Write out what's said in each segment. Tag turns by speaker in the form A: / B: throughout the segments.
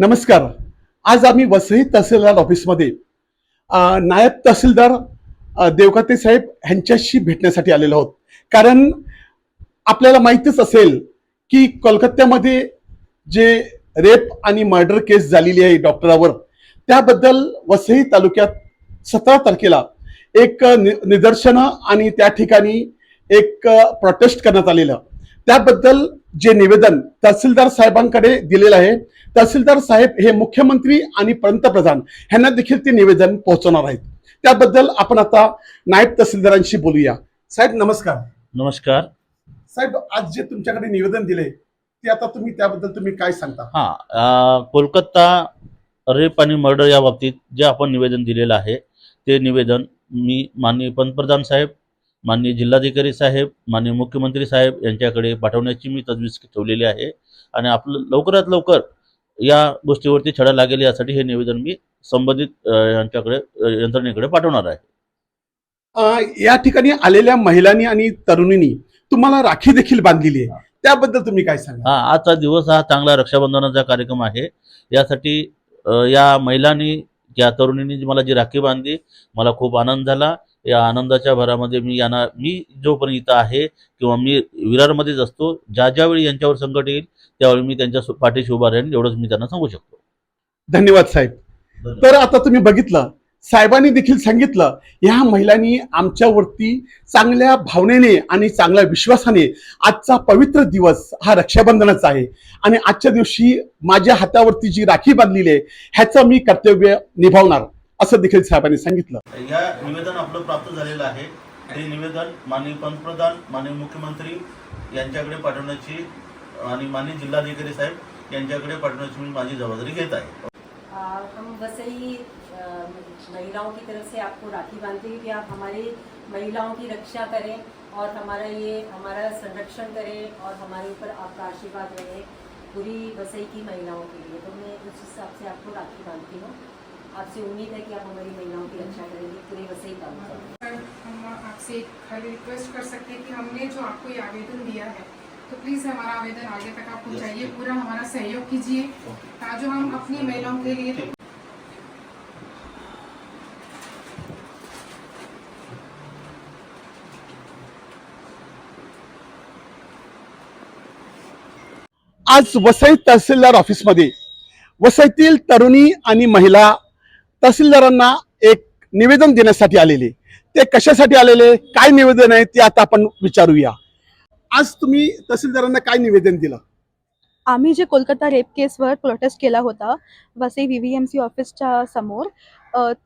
A: नमस्कार. आज आम्ही वसई तहसीलदार ऑफिसमध्ये नायब तहसीलदार देवकाते साहेब ह्यांच्याशी भेटण्यासाठी आलेलो आहोत. कारण आपल्याला माहितीच असेल की कोलकात्यामध्ये जे रेप आणि मर्डर केस झालेली आहे डॉक्टरावर त्याबद्दल वसई तालुक्यात सतरा तारखेला एक नि- निदर्शनं आणि त्या ठिकाणी एक प्रोटेस्ट करण्यात आलेलं. त्याबद्दल जे निवेदन तहसीलदार साहेबांकडे दिलेलं आहे तहसीलदार साहेब हे मुख्यमंत्री आणि पंतप्रधान ह्यांना देखील ते निवेदन पोहोचवणार आहेत. त्याबद्दल आपण आता नायब तहसीलदारांशी बोलूया. साहेब नमस्कार.
B: नमस्कार.
A: साहेब आज जे तुमच्याकडे निवेदन दिले ते आता तुम्ही त्याबद्दल तुम्ही काय सांगता?
B: हा कोलकाता रेप आणि मर्डर या बाबतीत जे आपण निवेदन दिलेलं आहे ते निवेदन मी माननीय पंतप्रधान साहेब माननीय जिल्हाधिकारी साहेब माननीय मुख्यमंत्री साहेब यांच्याकडे पाठवण्याची मी तजवीज ठेवलेली आहे आणि आपलं लवकरात लवकर या गोष्टीवरती छडा लागेल यासाठी हे निवेदन मी संबंधित यांच्याकडे यंत्रणेकडे पाठवणार आहे.
A: या ठिकाणी आलेल्या महिलांनी आणि तरुणींनी तुम्हाला राखी देखील बांधलेली आहे. त्याबद्दल तुम्ही काय सांगा
B: हा आजचा दिवस हा चांगला रक्षाबंधनाचा कार्यक्रम आहे. यासाठी या महिलांनी या तरुणींनी मला जी राखी बांधली मला खूप आनंद झाला. या आनंदाच्या भरामध्ये मी यांना मी जोपर्यंत इथं आहे किंवा मी विरारमध्येच असतो ज्या ज्यावेळी यांच्यावर संकट येईल त्यावेळी मी त्यांच्या पाठीशी उभा राहीन एवढंच मी त्यांना सांगू शकतो.
A: धन्यवाद साहेब. तर आता तुम्ही बघितलं साहेबांनी देखील सांगितलं ह्या महिलांनी आमच्यावरती चांगल्या भावनेने आणि चांगल्या विश्वासाने आजचा पवित्र दिवस हा रक्षाबंधनाचा आहे. आणि आजच्या दिवशी माझ्या हातावरती जी राखी बांधलेली आहे ह्याचं मी कर्तव्य निभावणार. असं देखील साहेबांनी सांगितलं.
B: या निवेदन आपलं प्राप्त झालेलं आहे. हे निवेदन माननीय पंतप्रधान माननीय मुख्यमंत्री यांच्याकडे पाठवण्याची आणि माननीय जिल्हाधिकारी साहेब यांच्याकडे पाठवण्याची मी माझी जबाबदारी घेत आहे.
C: हम वसई महिलाओं की तरफ से आपको राखी बांधते हैं कि आप हमारी महिलाओं की रक्षा करें और हमारा ये हमारा संरक्षण करें और हमारे ऊपर आपका आशीर्वाद रहे पूरी वसई की महिलाओं के लिए। तो मैं उस हिसाब से आपको राखी बांधती हूँ। आपसे उम्मीद है कि आप हमारी महिलाओं की रक्षा करेंगे। पूरे वसई
D: सर हम आपसे एक खाली रिक्वेस्ट कर सकते हैं कि हमने जो आपको ये आवेदन दिया है तो प्लीज़ हमारा आवेदन आगे तक आप पहुँचाइए पूरा हमारा सहयोग कीजिए हाँ, जो हम अपनी महिलाओं के लिए
A: आज वसई तहसीलदार ऑफिसमध्ये वसईतील तरुणी आणि महिला तहसीलदारांना एक निवेदन देण्यासाठी आलेले. ते कशासाठी आलेले काय निवेदन आहे ते आता आपण विचारूया. आज तुम्ही तहसीलदारांना काय निवेदन दिलं?
E: आम्ही जे कोलकाता रेप केसवर प्रोटेस्ट केला होता Vasai V V M C ऑफिसच्या समोर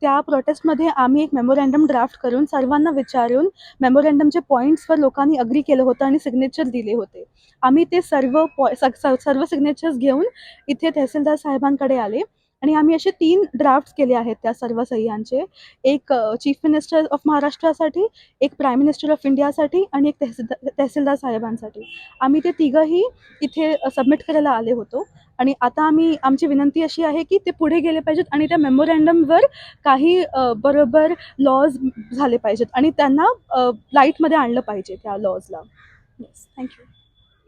E: त्या प्रोटेस्टमध्ये आम्ही एक मेमोरँडम ड्राफ्ट करून सर्वांना विचारून मेमोरँडमचे पॉईंट्सवर लोकांनी अग्री केलं होतं आणि सिग्नेचर दिले होते. आम्ही ते सर्व पॉ स- सर्व सिग्नेचर्स घेऊन इथे तहसीलदार साहेबांकडे आले. आणि आम्ही असे तीन ड्राफ्ट्स केले आहेत त्या सर्व सह्यांचे. एक चीफ मिनिस्टर ऑफ महाराष्ट्रासाठी एक प्राईम मिनिस्टर ऑफ इंडियासाठी आणि एक तहसीलदार तहसीलदार साहेबांसाठी. आम्ही ते तिघंही इथे सबमिट करायला आले होतो. आणि आता आम्ही आमची विनंती अशी आहे की ते पुढे गेले पाहिजेत आणि त्या मेमोरँडमवर काही बरोबर लॉज झाले पाहिजेत आणि त्यांना लाईटमध्ये आणलं पाहिजे त्या लॉजला येस थँक्यू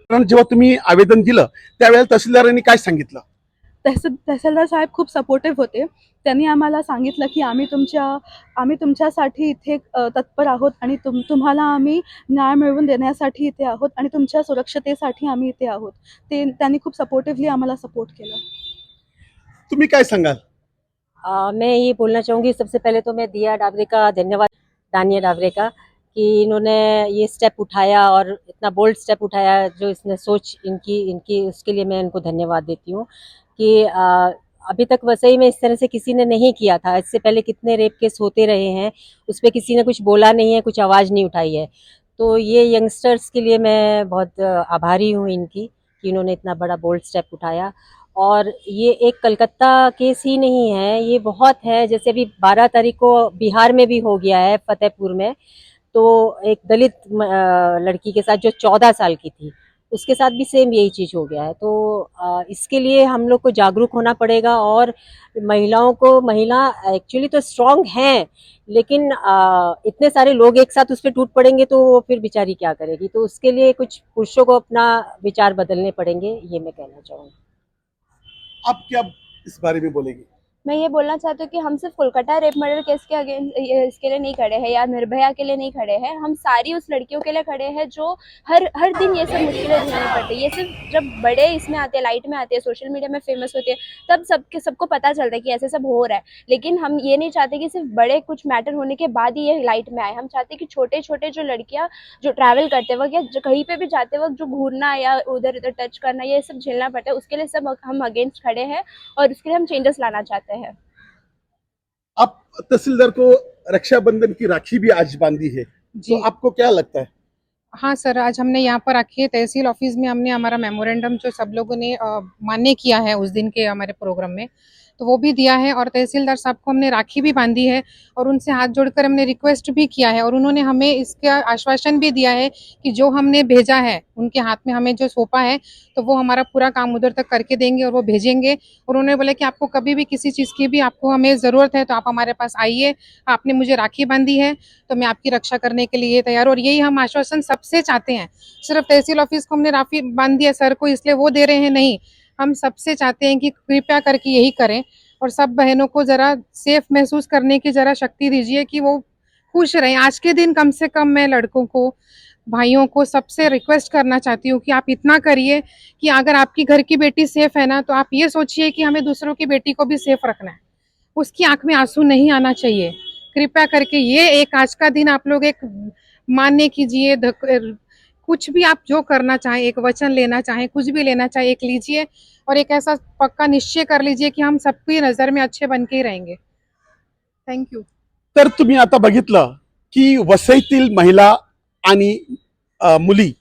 A: कारण जेव्हा तुम्ही आवेदन दिलं त्यावेळेला तहसीलदारांनी काय सांगितलं?
E: तहसील तहसीलदार साहेब खूप सपोर्टिव्ह होते. त्यांनी आम्हाला सांगितलं की आम्ही तुमच्या आम्ही तुमच्यासाठी इथे तत्पर आहोत आणि तुम तुम्हाला आम्ही न्याय मिळवून देण्यासाठी इथे आहोत आणि तुमच्या सुरक्षतेसाठी आम्ही इथे आहोत. ते त्यांनी खूप सपोर्टिव्हली आम्हाला सपोर्ट केलं.
A: तुम्ही काय सांगाल?
C: आ, मैं ये बोलना चाहूँगी सबसे पहले तो मैं दिया डावरे का धन्यवाद दानिया डावरे का कि इन्होंने ये स्टेप उठाया और इतना बोल्ड स्टेप उठाया जो इसने सोच इनकी इनकी उसके लिए मैं इनको धन्यवाद देती हूँ। कि अभी तक वसई में इस तरह से किसी ने नहीं किया था। इससे पहले कितने रेप केस होते रहे हैं, उस पर किसी ने कुछ बोला नहीं है, कुछ आवाज़ नहीं उठाई है। तो ये यंगस्टर्स के लिए मैं बहुत आभारी हूँ इनकी कि इन्होंने इतना बड़ा बोल्ड स्टेप उठाया। और ये एक कलकत्ता केस ही नहीं है, ये बहुत है। जैसे अभी बारह तारीख को बिहार में भी हो गया है, फतेहपुर में। तो एक दलित लड़की के साथ जो चौदह साल की थी। उसके साथ भी सेम यही चीज़ हो गया है। तो इसके लिए हम लोग को जागरूक होना पड़ेगा और महिलाओं को, महिला एक्चुअली तो स्ट्रांग हैं, लेकिन इतने सारे लोग एक साथ उस पर टूट पड़ेंगे तो वो फिर बेचारी क्या करेगी? तो उसके लिए कुछ पुरुषों को अपना विचार बदलने पड़ेंगे, ये मैं कहना चाहूँगी।
A: आप क्या इस बारे में बोलेंगे?
F: मैं ये बोलना चाहती हूँ कि हम सिर्फ़ कोलकाता रेप मर्डर केस के अगेंस्ट इसके लिए नहीं खड़े हैं या निर्भया के लिए नहीं खड़े हैं। हम सारी उस लड़कियों के लिए खड़े हैं जो हर हर दिन ये सब मुश्किलें झेलनी पड़ती है। ये सिर्फ़ जब बड़े इसमें आते हैं, लाइट में आते हैं, सोशल मीडिया में फ़ेमस होते हैं, तब सबके, सबको पता चलता है कि ऐसे सब हो रहा है। लेकिन हम ये नहीं चाहते कि सिर्फ़ बड़े कुछ मैटर होने के बाद ही ये लाइट में आए। हम चाहते कि छोटे छोटे जो लड़कियाँ जो ट्रैवल करते वक्त या कहीं पर भी जाते वक्त जो घूरना या उधर उधर टच करना, ये सब झेलना पड़ता है। उसके लिए सब हम अगेंस्ट खड़े हैं और उसके लिए हम चेंजेस लाना चाहते हैं।
A: आप तहसीलदार को रक्षाबंधन की राखी भी आज बांधी है। तो
D: जी
A: आपको क्या लगता है?
D: हाँ सर आज हमने यहाँ पर रखी है। तहसील ऑफ़िस में हमने हमारा मेमोरेंडम जो सब लोगों ने मान्य किया है उस दिन के हमारे प्रोग्राम में। तो वो भी दिया है और तहसीलदार साहब को हमने राखी भी बांधी है और उनसे हाथ जोड़कर हमने रिक्वेस्ट भी किया है और उन्होंने हमें इसका आश्वासन भी दिया है कि जो हमने भेजा है, उनके हाथ में हमें जो सौंपा है तो वो हमारा पूरा काम उधर तक करके देंगे और वो भेजेंगे और उन्होंने बोला कि आपको कभी भी किसी चीज़ की भी आपको हमें ज़रूरत है तो आप हमारे पास आइए, आपने मुझे राखी बांधी है तो मैं आपकी रक्षा करने के लिए तैयार। और यही हम आश्वासन सबसे चाहते हैं सिर्फ़ तहसील ऑफ़िस को हमने राखी बाँध दिया सर को इसलिए वो दे रहे हैं नहीं हम सबसे चाहते हैं कि कृपया करके यही करें और सब बहनों को ज़रा सेफ़ महसूस करने की ज़रा शक्ति दीजिए कि वो खुश रहें। आज के दिन कम से कम मैं लड़कों को, भाइयों को सबसे रिक्वेस्ट करना चाहती हूँ कि आप इतना करिए कि अगर आपकी घर की बेटी सेफ़ है ना तो आप ये सोचिए कि हमें दूसरों की बेटी को भी सेफ़ रखना है। उसकी आँख में आँसू नहीं आना चाहिए। कृपया करके ये एक आज का दिन आप लोग एक मान्य कीजिए कुछ भी आप जो करना चाहें एक वचन लेना चाहें कुछ भी लेना चाहें एक लीजिए और एक ऐसा पक्का निश्चय कर लीजिए कि हम सबकी नज़र में अच्छे बन के ही रहेंगे। थैंक यू
A: तर तुम्ही आता बघितलं की वसईतील महिला आणि मुली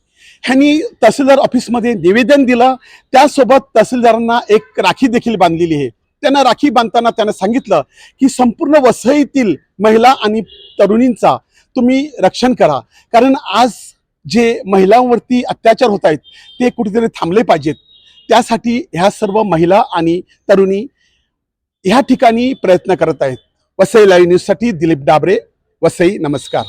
A: ह्यांनी तहसीलदार ऑफिसमध्ये निवेदन दिलं. त्यासोबत तहसीलदारांना एक राखी देखील बांधलेली आहे. त्यांना राखी बांधताना त्यांना सांगितलं की संपूर्ण वसईतील महिला आणि तरुणींचा तुम्ही रक्षण करा. कारण आज जे महिलांवरती अत्याचार होत आहेत ते कुठेतरी थांबले पाहिजेत. त्यासाठी ह्या सर्व महिला आणि तरुणी ह्या ठिकाणी प्रयत्न करत आहेत. वसई लाईव्ह न्यूजसाठी दिलीप डाबरे वसई नमस्कार.